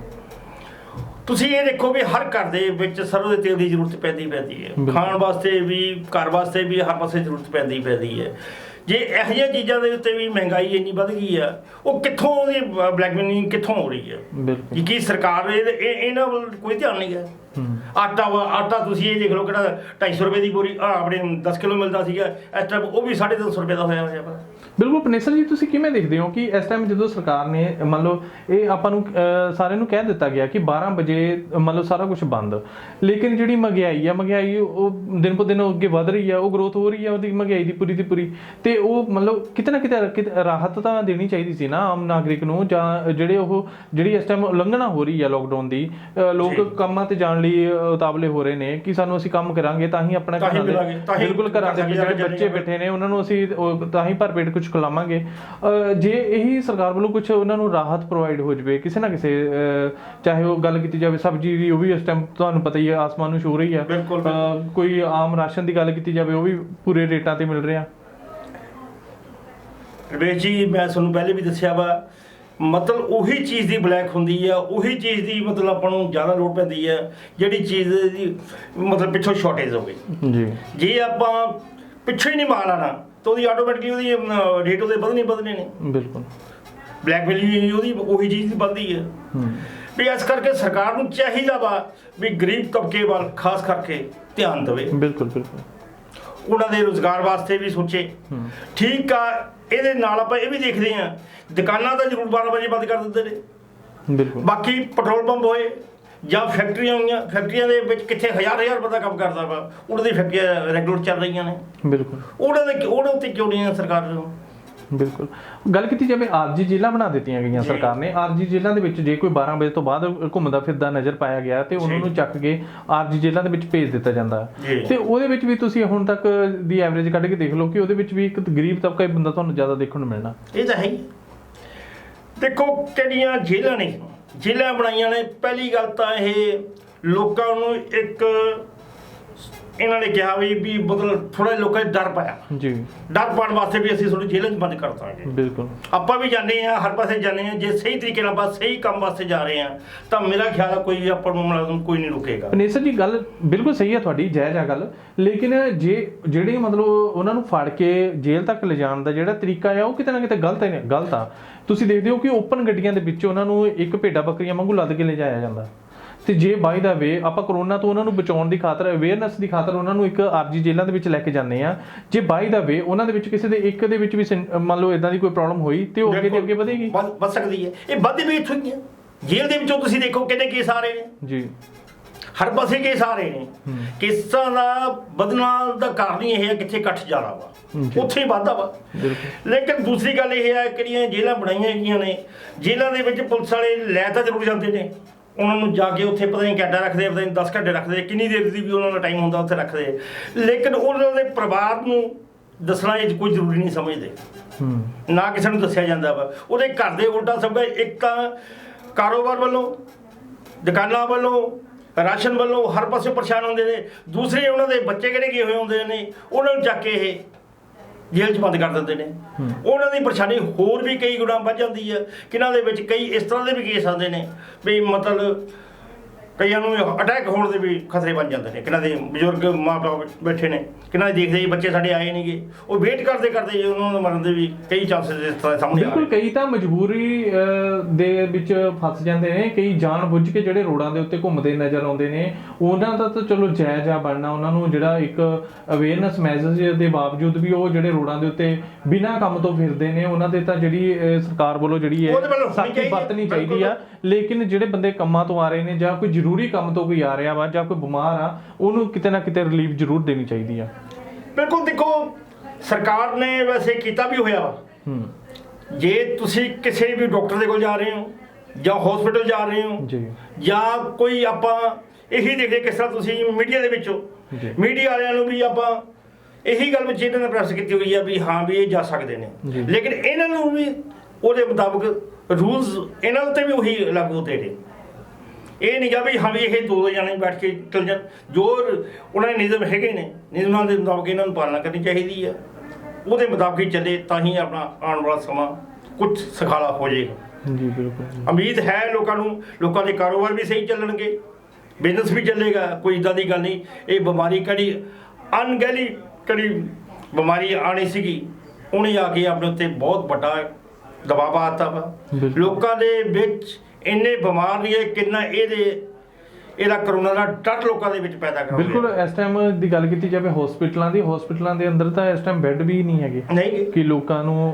ਤੁਸੀਂ ਇਹ ਦੇਖੋ ਵੀ ਹਰ ਘਰ ਦੇ ਵਿੱਚ ਸਰੋਂ ਦੇ ਤੇਲ ਦੀ ਜ਼ਰੂਰਤ ਪੈਂਦੀ ਪੈਂਦੀ ਹੈ। ਖਾਣ ਵਾਸਤੇ ਵੀ ਘਰ ਵਾਸਤੇ ਵੀ ਹਰ ਪਾਸੇ ਜ਼ਰੂਰਤ ਪੈਂਦੀ ਪੈਂਦੀ ਹੈ। ਜੇ ਇਹੋ ਜਿਹੀਆਂ ਚੀਜ਼ਾਂ ਦੇ ਉੱਤੇ ਵੀ ਮਹਿੰਗਾਈ ਇੰਨੀ ਵੱਧ ਗਈ ਆ ਉਹ ਕਿੱਥੋਂ ਉਹਦੀ ਬਲੈਕ ਮਨੀ ਕਿੱਥੋਂ ਹੋ ਰਹੀ ਹੈ? ਬਿਲਕੁਲ। ਕਿ ਸਰਕਾਰ ਇਹ ਇਹ- ਇਹਨਾਂ ਵੱਲ ਕੋਈ ਧਿਆਨ ਨਹੀਂ ਗਿਆ। ਹੂੰ। ਆਟਾ ਆਟਾ ਤੁਸੀਂ ਇਹ ਦੇਖ ਲਓ ਕਿਹੜਾ 250 ਰੁਪਏ ਦੀ ਬੋਰੀ ਆ ਆਪਣੇ 10 ਕਿਲੋ ਮਿਲਦਾ ਸੀਗਾ ਇਸ ਟਾਈਮ ਉਹ ਵੀ 250 ਰੁਪਏ ਦਾ ਹੋਇਆ ਹੋਇਆ ਬਿਲਕੁਲ ਪਨੇਸਰ ਜੀ ਤੁਸੀਂ ਕਿਵੇਂ ਦੇਖਦੇ ਹੋ ਕਿ ਇਸ ਟਾਈਮ ਜਦੋਂ ਸਰਕਾਰ ਨੇ ਮੰਨ ਲਓ ਇਹ ਆਪਾਂ ਨੂੰ ਸਾਰਿਆਂ ਨੂੰ ਕਹਿ ਦਿੱਤਾ ਗਿਆ ਕਿ 12 ਵਜੇ ਮੰਨ ਲਓ ਸਾਰਾ ਕੁਝ ਬੰਦ। ਲੇਕਿਨ ਜਿਹੜੀ ਮਹਿੰਗਾਈ ਆ ਮਹਿੰਗਾਈ ਉਹ ਦਿਨ ਪਰ ਦਿਨ ਅੱਗੇ ਵਧ ਰਹੀ ਆ ਉਹ ਗਰੋਥ ਹੋ ਰਹੀ ਆ ਉਹਦੀ ਮਹਿੰਗਾਈ ਦੀ ਪੂਰੀ ਦੀ ਪੂਰੀ। ਤੇ ਉਹ ਮਤਲਬ ਕਿਤੇ ਨਾ ਕਿਤੇ ਰਾਹਤ ਤਾਂ ਦੇਣੀ ਚਾਹੀਦੀ ਸੀ ਨਾ ਆਮ ਨਾਗਰਿਕ ਨੂੰ ਜਾਂ ਜਿਹੜੇ ਉਹ ਜਿਹੜੀ ਇਸ ਟਾਈਮ ਉਲੰਘਣਾ ਹੋ ਰਹੀ ਆ ਲੋਕਡਾਊਨ ਦੀ ਲੋਕ। ਕੰਮਾਂ ਤੇ ਜਾਣ ਲਈ ਉਤਾਵਲੇ ਹੋ ਰਹੇ ਨੇ ਕਿ ਸਾਨੂੰ ਅਸੀਂ ਕੰਮ ਕਰਾਂਗੇ ਤਾਂ ਹੀ ਆਪਣਾ ਘਰਾਂ ਬਿਲਕੁਲ ਘਰਾਂ ਦੇ ਘਰ ਜਿਹੜੇ ਬੱਚੇ ਬੈਠੇ ਨੇ ਉਹਨਾਂ ਨੂੰ ਅਸੀਂ ਤਾਂ ਹੀ ਭਰਪੇਟ ਕੁਝ ਖਿਲਾਵਾਂਗੇ। ਜੇ ਇਹੀ ਸਰਕਾਰ ਵੱਲੋਂ ਕੁਝ ਉਹਨਾਂ ਨੂੰ ਰਾਹਤ ਪ੍ਰੋਵਾਈਡ ਹੋ ਜਵੇ ਕਿਸੇ ਨਾ ਕਿਸੇ ਚਾਹੇ ਉਹ ਗੱਲ ਕੀਤੀ ਜਾਵੇ ਸਬਜ਼ੀ ਦੀ ਉਹ ਵੀ ਇਸ ਟਾਈਮ ਤੁਹਾਨੂੰ ਪਤਾ ਹੀ ਹੈ ਆਸਮਾਨ ਨੂੰ ਛੂ ਰਹੀ ਹੈ ਕੋਈ ਆਮ ਰਾਸ਼ਨ ਦੀ ਗੱਲ ਕੀਤੀ ਜਾਵੇ ਉਹ ਵੀ ਪੂਰੇ ਰੇਟਾਂ ਤੇ ਮਿਲ ਰਿਹਾ ਰਵੇਸ਼ ਜੀ ਮੈਂ ਤੁਹਾਨੂੰ ਪਹਿਲੇ ਵੀ ਦੱਸਿਆ ਵਾ ਮਤਲਬ ਉਹੀ ਚੀਜ਼ ਦੀ ਬਲੈਕ ਹੁੰਦੀ ਆ ਉਹੀ ਚੀਜ਼ ਦੀ ਮਤਲਬ ਆਪਾਂ ਨੂੰ ਜ਼ਿਆਦਾ ਲੋੜ ਪੈਂਦੀ ਆ ਜਿਹੜੀ ਚੀਜ਼ ਦੀ ਮਤਲਬ ਪਿੱਛੋਂ ਸ਼ਾਰਟੇਜ ਹੋਵੇ ਜੀ। ਜੇ ਆਪਾਂ ਪਿੱਛੇ ਹੀ ਨਹੀਂ ਮਾਲ ਆਣਾ ਤਾਂ ਉਹਦੀ ਆਟੋਮੈਟਿਕਲੀ ਉਹਦੀ ਰੇਟ ਉਹਦੇ ਵਧਣੇ ਵਧਣੇ ਨੇ ਬਿਲਕੁਲ। ਬਲੈਕ ਵੈਲਿਊ ਉਹਦੀ ਉਹੀ ਚੀਜ਼ ਵੱਧਦੀ ਹੈ। ਵੀ ਇਸ ਕਰਕੇ ਸਰਕਾਰ ਨੂੰ ਚਾਹੀਦਾ ਵਾ ਵੀ ਗਰੀਬ ਤਬਕੇ ਵੱਲ ਖਾਸ ਕਰਕੇ ਧਿਆਨ ਦੇਵੇ। ਬਿਲਕੁਲ ਬਿਲਕੁਲ। ਉਹਨਾਂ ਦੇ ਰੋਜ਼ਗਾਰ ਵਾਸਤੇ ਵੀ ਸੋਚੇ। ਠੀਕ ਆ ਇਹਦੇ ਨਾਲ ਆਪਾਂ ਇਹ ਵੀ ਦੇਖਦੇ ਆ ਦੁਕਾਨਾਂ ਤਾਂ ਜ਼ਰੂਰ 12 ਵਜੇ ਬੰਦ ਕਰ ਦਿੰਦੇ ਨੇ। ਬਿਲਕੁਲ। ਬਾਕੀ ਪੈਟਰੋਲ ਪੰਪ ਹੋਏ ਜਾਂ ਫੈਕਟਰੀਆਂ ਹੋਈਆਂ ਫੈਕਟਰੀਆਂ ਦੇ ਵਿੱਚ ਕਿੱਥੇ ਹਜ਼ਾਰ ਹਜ਼ਾਰ ਬੰਦਾ ਕੰਮ ਕਰਦਾ ਵਾ ਉਹਨਾਂ ਦੀ ਫੈਕਟਰੀਆਂ ਰੈਗੂਲਰ ਚੱਲ ਰਹੀਆਂ ਨੇ। ਬਿਲਕੁਲ। ਉਹਨਾਂ ਦੇ ਉਹਨਾਂ ਉੱਤੇ ਕਿਉਂ ਨਹੀਂ ਸਰਕਾਰ ਨੂੰ? ਬਿਲਕੁਲ। ਗੱਲ ਕੀਤੀ ਜਾਵੇ ਆਰਜੀ ਜੇਲ੍ਹਾਂ ਬਣਾ ਦਿੱਤੀਆਂ ਗਈਆਂ। ਸਰਕਾਰ ਨੇ। ਆਰਜੀ ਜੇਲ੍ਹਾਂ ਦੇ ਵਿੱਚ ਜੇ ਕੋਈ 12 ਵਜੇ ਤੋਂ ਬਾਅਦ ਘੁੰਮਦਾ ਫਿਰਦਾ ਨਜ਼ਰ ਪਾਇਆ ਗਿਆ ਤੇ ਉਹਨਾਂ। ਨੂੰ ਚੱਕ ਕੇ ਆਰਜੀ ਜੇਲ੍ਹਾਂ ਦੇ ਵਿੱਚ ਭੇਜ ਦਿੱਤਾ ਜਾਂਦਾ। ਤੇ ਉਹਦੇ ਵਿੱਚ ਵੀ ਤੁਸੀਂ ਹੁਣ ਤੱਕ ਦੀ ਐਵਰੇਜ ਕੱਢ ਕੇ ਦੇਖ ਲਓ ਕਿ ਉਹਦੇ ਵਿੱਚ ਵੀ ਇੱਕ ਗਰੀਬ ਤਬਕਾ ਹੀ ਬੰਦਾ ਤੁਹਾਨੂੰ ਜ਼ਿਆਦਾ ਦੇਖਣ ਨੂੰ ਮਿਲਣਾ। ਇਹ ਤਾਂ ਹੈ ਹੀ। ਦੇਖੋ ਕਿਹੜੀਆਂ ਜੇਲ੍ਹਾਂ ਨੇ? ਜੇਲ੍ਹਾਂ ਬਣਾਈਆਂ ਨੇ। ਪਹਿਲੀ ਗੱਲ ਤਾਂ ਇਹ ਲੋਕਾਂ ਨੂੰ ਇੱਕ ਇਹਨਾਂ ਨੇ ਕਿਹਾ ਵੀ ਵੀ ਮਤਲਬ ਥੋੜਾ ਲੋਕਾਂ 'ਚ ਡਰ ਪਾਇਆ। ਜੀ। ਡਰ ਪਾਉਣ ਵਾਸਤੇ ਵੀ ਅਸੀਂ ਤੁਹਾਨੂੰ ਜੇਲ੍ਹਾਂ 'ਚ ਬੰਦ ਕਰ ਦਾਂਗੇ। ਬਿਲਕੁਲ। ਆਪਾਂ ਵੀ ਜਾਂਦੇ ਆ ਹਰ ਪਾਸੇ ਜਾਂਦੇ ਆ ਜੇ ਸਹੀ ਤਰੀਕੇ ਨਾਲ ਆਪਾਂ ਸਹੀ ਕੰਮ ਵਾਸਤੇ ਜਾ ਰਹੇ ਆ ਤਾਂ ਮੇਰਾ ਖਿਆਲ ਆ ਕੋਈ ਆਪਾਂ ਨੂੰ ਮੁਲਾਜ਼ਮ ਕੋਈ ਨਹੀਂ ਰੁਕੇਗਾ। ਪਨੇਸਰ ਜੀ ਗੱਲ ਬਿਲਕੁਲ ਸਹੀ ਹੈ ਤੁਹਾਡੀ ਜਾਇਜ਼ ਆ ਗੱਲ। ਲੇਕਿਨ ਜੇ ਜਿਹੜੇ ਮਤਲਬ ਉਹਨਾਂ ਨੂੰ ਫੜ ਕੇ ਜੇਲ੍ਹ ਤੱਕ ਲਿਜਾਣ ਦਾ ਜਿਹੜਾ ਤਰੀਕਾ ਆ ਉਹ ਕਿਤੇ ਨਾ ਕਿਤੇ ਗਲਤ ਹੈ ਗਲਤ ਆ। ਤੁਸੀਂ ਦੇਖਦੇ ਹੋ ਕਿ ਓਪਨ ਗੱਡੀਆਂ ਦੇ ਵਿੱਚ ਉਹਨਾਂ ਨੂੰ ਇੱਕ ਭੇਡਾਂ ਬੱਕਰੀਆਂ ਵਾਂਗੂ ਲੱਦ ਕੇ ਲਿਜਾਇਆ ਜਾਂਦਾ। ਤੇ ਜੇ ਬਾਈ ਦਾ ਵੇ ਆਪਾਂ ਕਰੋਨਾ ਤੋਂ ਉਹਨਾਂ ਨੂੰ ਬਚਾਉਣ ਦੀ ਖਾਤਰ ਅਵੇਅਰਨੈਸ ਦੀ ਖਾਤਰ ਉਹਨਾਂ ਨੂੰ ਇੱਕ ਆਰਜੀ ਜੇਲ੍ਹਾਂ ਦੇ ਵਿੱਚ ਲੈ ਕੇ ਜਾਂਦੇ ਆ ਜੇ ਬਾਈ ਦਾ ਵੇ ਉਹਨਾਂ ਦੇ ਵਿੱਚ ਕਿਸੇ ਦੇ ਇੱਕ ਦੇ ਵਿੱਚ ਵੀ ਮੰਨ ਲਓ ਇਦਾਂ ਦੀ ਕੋਈ ਪ੍ਰੋਬਲਮ ਹੋਈ ਤੇ ਉਹ ਅੱਗੇ ਦੀ ਅੱਗੇ ਵਧੇਗੀ। ਵੱਧ ਸਕਦੀ ਹੈ। ਇਹ ਵੱਧ ਵੀ ਇੱਥੋਂ ਹੀ ਹੈ। ਜੇਲ੍ਹ ਦੇ ਵਿੱਚੋਂ ਤੁਸੀਂ ਦੇਖੋ ਕਿੰਨੇ ਕੇਸ ਆ ਰਹੇ ਨੇ। ਜੀ। ਹਰ ਪਾਸੇ ਕੇਸ ਆ ਰਹੇ ਨੇ। ਕੇਸਾਂ ਦਾ ਵਧਣਾ ਦਾ ਕਾਰਨ ਇਹ ਹੈ ਕਿੱਥੇ ਇਕੱਠ ਜ਼ਿਆਦਾ ਵਾ। ਉੱਥੇ ਹੀ ਵਾਧਾ ਵਾ। ਲੇਕਿਨ ਦੂਸਰੀ ਗੱਲ ਇਹ ਹੈ ਕਿਹੜੀਆਂ ਜੇਲ੍ਹਾਂ ਬਣਾਈਆਂ ਗਈਆਂ ਨੇ ਜੇਲ੍ਹਾਂ ਦੇ ਵਿੱਚ ਪੁਲਿਸ ਵਾਲੇ ਲੈ ਤਾਂ ਜ਼ਰੂਰ ਜਾਂਦੇ ਨੇ। ਉਹਨਾਂ ਨੂੰ ਜਾ ਕੇ ਉੱਥੇ ਪਤਾ ਨਹੀਂ ਘੰਟਾ ਰੱਖਦੇ ਪਤਾ ਨਹੀਂ 10 ਘੰਟੇ ਰੱਖਦੇ ਕਿੰਨੀ ਦੇਰ ਦੀ ਵੀ ਉਹਨਾਂ ਦਾ ਟਾਈਮ ਹੁੰਦਾ ਉੱਥੇ ਰੱਖਦੇ। ਲੇਕਿਨ ਉਹਨਾਂ ਦੇ ਪਰਿਵਾਰ ਨੂੰ ਦੱਸਣਾ ਇਹ ਕੋਈ ਜ਼ਰੂਰੀ ਨਹੀਂ ਸਮਝਦੇ। ਨਾ ਕਿਸੇ ਨੂੰ ਦੱਸਿਆ ਜਾਂਦਾ ਵਾ। ਉਹਦੇ ਘਰ ਦੇ ਉਲਟਾ ਸਭ ਇੱਕ ਤਾਂ ਕਾਰੋਬਾਰ ਵੱਲੋਂ ਦੁਕਾਨਾਂ ਵੱਲੋਂ ਰਾਸ਼ਨ ਵੱਲੋਂ ਹਰ ਪਾਸੇ ਪਰੇਸ਼ਾਨ ਹੁੰਦੇ ਨੇ। ਦੂਸਰੇ ਉਹਨਾਂ ਦੇ ਬੱਚੇ ਕਿਹੜੇ ਗਏ ਹੋਏ ਹੁੰਦੇ ਨੇ ਉਹਨਾਂ ਨੂੰ ਚੱਕ ਕੇ ਇਹ ਜੇਲ੍ਹ 'ਚ ਬੰਦ ਕਰ ਦਿੰਦੇ ਨੇ। ਉਹਨਾਂ ਦੀ ਪਰੇਸ਼ਾਨੀ ਹੋਰ ਵੀ ਕਈ ਗੁਣਾ ਵੱਧ ਜਾਂਦੀ ਹੈ। ਕਿਨਾਂ ਦੇ ਵਿੱਚ ਕਈ ਇਸ ਤਰ੍ਹਾਂ ਦੇ ਵੀ ਕੇਸ ਆਉਂਦੇ ਨੇ। ਵੀ ਮਤਲਬ ਕਈਆਂ ਨੂੰ ਅਟੈਕ ਹੋਣ ਦੇ ਵੀ ਖਤਰੇ ਬਣ ਜਾਂਦੇ ਨੇ। ਕਿਨਾਂ ਦੇ ਬਜ਼ੁਰਗ ਮਾਪੇ ਬੈਠੇ ਨੇ ਕਿਨਾਂ ਦੇ ਦੇਖਦੇ ਜੀ ਬੱਚੇ ਸਾਡੇ ਆਏ ਨਹੀਂਗੇ ਉਹ ਵੇਟ ਕਰਦੇ ਕਰਦੇ ਜੀ ਉਹਨਾਂ ਨੂੰ ਮਰਨ ਦੇ ਵੀ ਕਈ ਚਾਂਸਸ ਇਸ ਤਰ੍ਹਾਂ ਸਾਹਮਣੇ ਆ ਬਿਲਕੁਲ ਕਈ ਤਾਂ ਮਜਬੂਰੀ ਦੇ ਵਿੱਚ ਫਸ ਜਾਂਦੇ ਨੇ। ਕਈ ਜਾਣ ਬੁੱਝ ਕੇ ਜਿਹੜੇ ਰੋਡਾਂ ਦੇ ਉੱਤੇ ਘੁੰਮਦੇ ਨਜ਼ਰ ਆਉਂਦੇ ਨੇ। ਉਹਨਾਂ ਦਾ ਤਾਂ ਚਲੋ ਜਾਇਜ਼ ਆ ਬਣਨਾ। ਉਹਨਾਂ ਨੂੰ ਜਿਹੜਾ ਇੱਕ ਅਵੇਅਰਨੈਸ ਮੈਸੇਜ ਦੇ ਬਾਵਜੂਦ ਵੀ ਉਹ ਜਿਹੜੇ ਰੋਡਾਂ ਦੇ ਉੱਤੇ ਬਿਨਾਂ ਕੰਮ ਤੋਂ ਫਿਰਦੇ ਨੇ ਉਹਨਾਂ ਦੇ ਤਾਂ ਜਿਹੜੀ ਸਰਕਾਰ ਵੱਲੋਂ ਜਿਹੜੀ ਹੈ ਸਖਤੀ ਵਰਤਣੀ ਚਾਹੀਦੀ ਆ। ਲੇਕਿਨ ਜਿਹੜੇ ਬੰਦੇ ਕੰਮਾਂ ਤੋਂ ਆ ਰਹੇ ਨੇ ਜਾਂ ਕੋਈ ਜ਼ਰੂਰੀ ਕੰਮ ਤੋਂ ਕੋਈ ਆ ਰਿਹਾ ਵਾ ਜਾਂ ਕੋਈ ਬਿਮਾਰ ਆ ਉਹਨੂੰ ਕਿਤੇ ਨਾ ਕਿਤੇ ਰਿਲੀਫ ਜ਼ਰੂਰ ਦੇਣੀ ਚਾਹੀਦੀ ਆ। ਬਿਲਕੁਲ ਦੇਖੋ ਸਰਕਾਰ ਨੇ ਵੈਸੇ ਕੀਤਾ ਵੀ ਹੋਇਆ ਵਾ। ਹੂੰ। ਜੇ ਤੁਸੀਂ ਕਿਸੇ ਵੀ ਡਾਕਟਰ ਦੇ ਕੋਲ ਜਾ ਰਹੇ ਹੋ ਜਾਂ ਹਸਪੀਟਲ ਜਾ ਰਹੇ ਹੋ ਜੀ। ਜਾਂ ਕੋਈ ਆਪਾਂ ਇਹੀ ਦੇਖਦੇ ਕਿਸ ਤਰ੍ਹਾਂ ਤੁਸੀਂ ਮੀਡੀਆ ਦੇ ਵਿੱਚੋਂ। ਮੀਡੀਆ ਵਾਲਿਆਂ ਨੂੰ ਵੀ ਆਪਾਂ ਇਹੀ ਗੱਲ ਵਿੱਚ ਇਹਨਾਂ ਨੇ ਪ੍ਰੈਸ ਕੀਤੀ ਹੋਈ ਆ ਵੀ ਹਾਂ ਵੀ ਇਹ ਜਾ ਸਕਦੇ ਨੇ। ਲੇਕਿਨ ਇਹਨਾਂ ਨੂੰ ਵੀ ਉਹਦੇ ਮੁਤਾਬਕ ਰੂਲਸ ਇਹਨਾਂ ਉੱਤੇ ਵੀ ਉਹੀ ਲਾਗੂ ਹੁੰਦੇ ਨੇ। ਇਹ ਨਹੀਂ ਗਾ ਵੀ ਹਾਂ ਵੀ ਇਹ ਦੋ ਜਣੇ ਬੈਠ ਕੇ ਚੱਲ ਜਾਣ ਜੋ ਉਹਨਾਂ ਦੇ ਨਿਯਮ ਹੈਗੇ ਨੇ। ਨਿਯਮਾਂ ਦੇ ਮੁਤਾਬਕ ਇਹਨਾਂ ਨੂੰ ਪਾਲਣਾ ਕਰਨੀ ਚਾਹੀਦੀ ਆ। ਉਹਦੇ ਮੁਤਾਬਕ ਹੀ ਚੱਲੇ ਤਾਂ ਹੀ ਆਪਣਾ ਆਉਣ ਵਾਲਾ ਸਮਾਂ ਕੁਝ ਸਖਾਲਾ ਹੋ ਜਾਏਗਾ ਜੀ ਬਿਲਕੁਲ ਉਮੀਦ ਹੈ ਲੋਕਾਂ ਨੂੰ ਲੋਕਾਂ ਦੇ ਕਾਰੋਬਾਰ ਵੀ ਸਹੀ ਚੱਲਣਗੇ। ਬਿਜ਼ਨਸ ਵੀ ਚੱਲੇਗਾ ਕੋਈ ਇਦਾਂ ਦੀ ਗੱਲ ਨਹੀਂ। ਇਹ ਬਿਮਾਰੀ ਕੜੀ ਅਣਗਹਿਲੀ ਕੜੀ ਬਿਮਾਰੀ ਆਣੀ ਸੀਗੀ ਉਹਨੇ ਆ ਕੇ ਆਪਣੇ ਉੱਤੇ ਬਹੁਤ ਵੱਡਾ ਦਬਾਅ ਪਾਤਾ ਵਾ। ਲੋਕਾਂ ਦੇ ਵਿੱਚ ਇੰਨੇ ਬਿਮਾਰ ਨਹੀਂ ਹੈ ਕਿੰਨਾ ਇਹਦੇ ਇਹਦਾ ਕਰੋਨਾ ਦਾ ਡਰ ਲੋਕਾਂ ਦੇ ਵਿੱਚ ਪੈਦਾ ਕਰ ਬਿਲਕੁਲ ਇਸ ਟਾਈਮ ਦੀ ਗੱਲ ਕੀਤੀ ਜਾਵੇ ਹਸਪੀਟਲਾਂ ਦੀ ਹਸਪੀਟਲਾਂ ਦੇ ਅੰਦਰ ਤਾਂ ਇਸ ਟਾਈਮ ਬੈੱਡ ਵੀ ਨਹੀਂ ਹੈਗੇ। ਨਹੀਂ। ਕਿ ਲੋਕਾਂ ਨੂੰ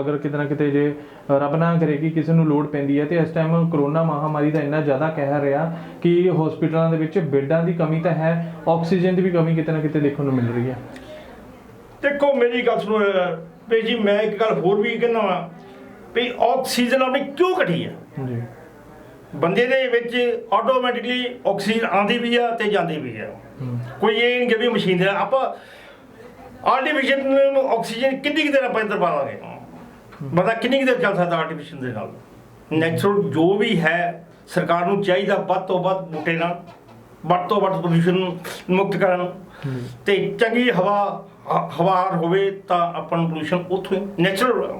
ਅਗਰ ਕਿਤੇ ਨਾ ਕਿਤੇ ਜੇ ਰੱਬ ਨਾ ਕਰੇ ਕਿ ਕਿਸੇ ਨੂੰ ਲੋੜ ਪੈਂਦੀ ਹੈ ਤੇ ਇਸ ਟਾਈਮ ਕਰੋਨਾ ਮਹਾਮਾਰੀ ਦਾ ਇੰਨਾ ਜ਼ਿਆਦਾ ਕਹਿਰ ਰਿਹਾ ਕਿ ਹਸਪੀਟਲਾਂ ਦੇ ਵਿੱਚ ਬੈੱਡਾਂ ਦੀ ਕਮੀ ਤਾਂ ਹੈ ਆਕਸੀਜਨ ਦੀ ਵੀ ਕਮੀ ਕਿਤੇ ਨਾ ਕਿਤੇ ਦੇਖਣ ਨੂੰ ਮਿਲ ਰਹੀ ਹੈ। ਦੇਖੋ ਮੇਰੀ ਗੱਲ ਸੁਣੋ ਵੀ ਜੀ ਮੈਂ ਇੱਕ ਗੱਲ ਹੋਰ ਵੀ ਕਹਿਣਾ ਵਾ ਵੀ ਆਕਸੀਜਨ ਆਪਣੀ ਕਿਉਂ ਘਟੀ ਹੈ? ਜੀ। ਬੰਦੇ ਦੇ ਵਿੱਚ ਆਟੋਮੈਟਿਕਲੀ ਆਕਸੀਜਨ ਆਉਂਦੀ ਵੀ ਆ ਤੇ ਜਾਂਦੀ ਵੀ ਆ। ਕੋਈ ਇਹ ਨਹੀਂ ਕਿ ਵੀ ਮਸ਼ੀਨ ਦੇ ਨਾਲ ਆਪਾਂ ਆਰਟੀਫੀਸ਼ੀਅਲ ਆਕਸੀਜਨ ਕਿੰਨੀ ਕੁ ਦੇਰ ਆਪਾਂ ਇੰਦਰ ਪਾਵਾਂਗੇ ਬੰਦਾ ਕਿੰਨੀ ਕੁ ਦੇਰ ਚੱਲ ਸਕਦਾ ਆਰਟੀਫੀਸ਼ੀਅਲ ਦੇ ਨਾਲ? ਨੈਚੁਰਲ ਜੋ ਵੀ ਹੈ, ਸਰਕਾਰ ਨੂੰ ਚਾਹੀਦਾ ਵੱਧ ਤੋਂ ਵੱਧ ਬੂਟੇ ਨਾਲ, ਵੱਧ ਤੋਂ ਵੱਧ ਪੋਲੂਸ਼ਨ ਮੁਕਤ ਕਰਨ। ਤੇ ਚੰਗੀ ਹਵਾ ਹ- ਹਵਾਰ ਹੋਵੇ ਤਾਂ ਆਪਾਂ ਨੂੰ ਪੋਲੂਸ਼ਨ ਉੱਥੋਂ ਨੈਚੁਰਲ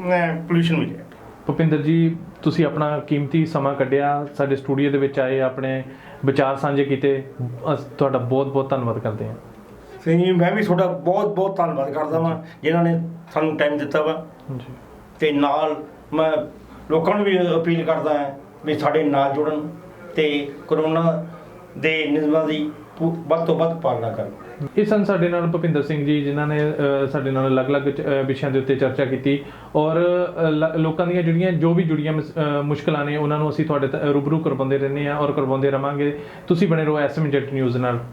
ਪੋਲੂਸ਼ਨ ਮਿਲੇ। ਭੁਪਿੰਦਰ ਜੀ ਤੁਸੀਂ ਆਪਣਾ ਕੀਮਤੀ ਸਮਾਂ ਕੱਢਿਆ ਸਾਡੇ ਸਟੂਡੀਓ ਦੇ ਵਿੱਚ ਆਏ ਆਪਣੇ ਵਿਚਾਰ ਸਾਂਝੇ ਕੀਤੇ। ਅਸ- ਤੁਹਾਡਾ ਬਹੁਤ ਬਹੁਤ ਧੰਨਵਾਦ ਕਰਦੇ ਹਾਂ। ਸਹੀ ਮੈਂ ਵੀ ਤੁਹਾਡਾ ਬਹੁਤ ਬਹੁਤ ਧੰਨਵਾਦ ਕਰਦਾ ਵਾਂ ਜਿਨ੍ਹਾਂ ਨੇ ਸਾਨੂੰ ਟਾਈਮ ਦਿੱਤਾ ਵਾ। ਜੀ। ਤੇ ਨਾਲ ਮੈਂ ਲੋਕਾਂ ਨੂੰ ਵੀ ਅਪੀਲ ਕਰਦਾ ਹਾਂ ਵੀ ਸਾਡੇ ਨਾਲ ਜੁੜਨ ਤੇ ਕਰੋਨਾ ਦੇ ਨਿਯਮਾਂ ਦੀ ਪੂ- ਵੱਧ ਤੋਂ ਵੱਧ ਪਾਲਣਾ ਕਰਨ। ਇਹ ਸਨ ਸਾਡੇ ਨਾਲ ਭੁਪਿੰਦਰ ਸਿੰਘ ਜੀ ਜਿਨ੍ਹਾਂ ਨੇ ਸਾਡੇ ਨਾਲ ਅਲੱਗ-ਅਲੱਗ ਵਿਸ਼ਿਆਂ ਦੇ ਉੱਤੇ ਚਰਚਾ ਕੀਤੀ। ਔਰ ਲੋਕਾਂ ਦੀਆਂ ਜਿਹੜੀਆਂ ਜੋ ਵੀ ਜੁੜੀਆਂ ਮਸ- ਅ, ਮੁਸ਼ਕਲਾਂ ਨੇ ਉਹਨਾਂ ਨੂੰ ਅਸੀਂ ਤੁਹਾਡੇ ਤ- ਰੂਬਰੂ ਕਰਵਾਉਂਦੇ ਰਹਿੰਦੇ ਹਾਂ ਔਰ ਕਰਵਾਉਂਦੇ ਰਵਾਂਗੇ। ਤੁਸੀਂ ਬਣੇ ਰਹੋ ਐਸਐਮ ਜੈਟ ਨਿਊਜ਼ ਨਾਲ।